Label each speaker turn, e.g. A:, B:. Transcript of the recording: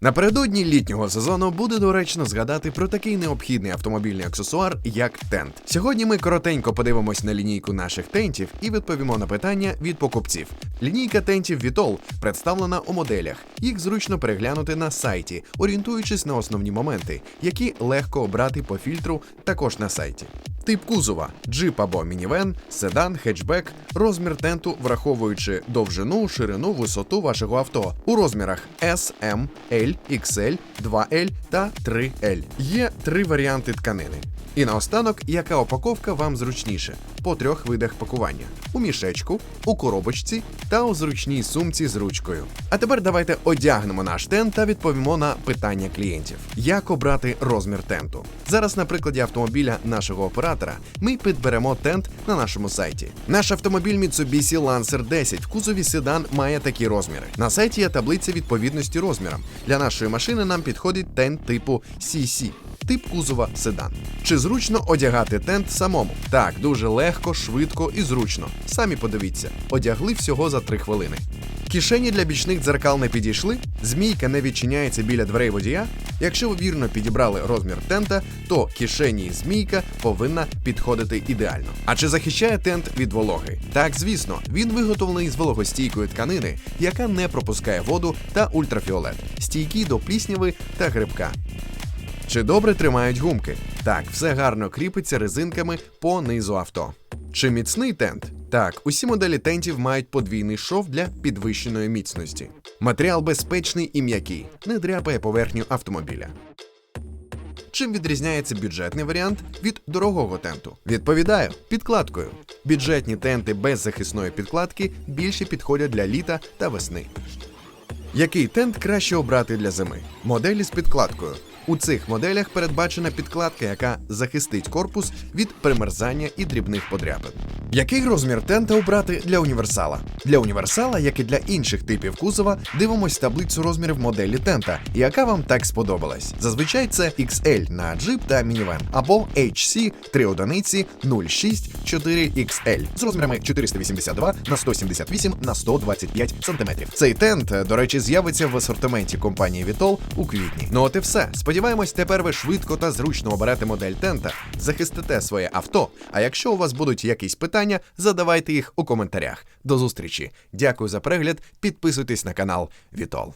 A: Напередодні літнього сезону буде доречно згадати про такий необхідний автомобільний аксесуар, як тент. Сьогодні ми коротенько подивимось на лінійку наших тентів і відповімо на питання від покупців. Лінійка тентів Vitol представлена у моделях. Їх зручно переглянути на сайті, орієнтуючись на основні моменти, які легко обрати по фільтру також на сайті. Тип кузова джип або мінівен, седан, хетчбек, розмір тенту, враховуючи довжину, ширину, висоту вашого авто у розмірах S, M, L, XL, 2L та 3L. Є три варіанти тканини. І наостанок, яка упаковка вам зручніше по трьох видах пакування: у мішечку, у коробочці та у зручній сумці з ручкою. А тепер давайте одягнемо наш тент та відповімо на питання клієнтів: як обрати розмір тенту. Зараз, на прикладі автомобіля нашого оператора, ми підберемо тент на нашому сайті. Наш автомобіль Mitsubishi Lancer 10 в кузові седан має такі розміри. На сайті є таблиця відповідності розмірам. Для нашої машини нам підходить тент типу CC. Тип кузова седан. Чи зручно одягати тент самому? Так, дуже легко, швидко і зручно. Самі подивіться, одягли всього за 3 хвилини. Кишені для бічних дзеркал не підійшли, змійка не відчиняється біля дверей водія. Якщо ви вірно підібрали розмір тента, то кишені змійка повинна підходити ідеально. А чи захищає тент від вологи? Так, звісно, він виготовлений з вологостійкої тканини, яка не пропускає воду та ультрафіолет, стійкий до плісняви та грибка. Чи добре тримають гумки? Так, все гарно кріпиться резинками по низу авто. Чи міцний тент? Так, усі моделі тентів мають подвійний шов для підвищеної міцності. Матеріал безпечний і м'який, не дряпає поверхню автомобіля. Чим відрізняється бюджетний варіант від дорогого тенту? Відповідаю підкладкою. Бюджетні тенти без захисної підкладки більше підходять для літа та весни. Який тент краще обрати для зими? Моделі з підкладкою. У цих моделях передбачена підкладка, яка захистить корпус від примерзання і дрібних подряпин. Який розмір тента обрати для універсала? Для універсала, як і для інших типів кузова, дивимось таблицю розмірів моделі тента, яка вам так сподобалась. Зазвичай це XL на джип та мінівен, або HC 3 одиниці 06 4XL з розмірами 482 на 178 на 125 см. Цей тент, до речі, з'явиться в асортименті компанії Vitol у квітні. Ну от і все. Сподіваємось, тепер ви швидко та зручно оберете модель тента, захистите своє авто. А якщо у вас будуть якісь питання, задавайте їх у коментарях. До зустрічі. Дякую за перегляд. Підписуйтесь на канал Vitol.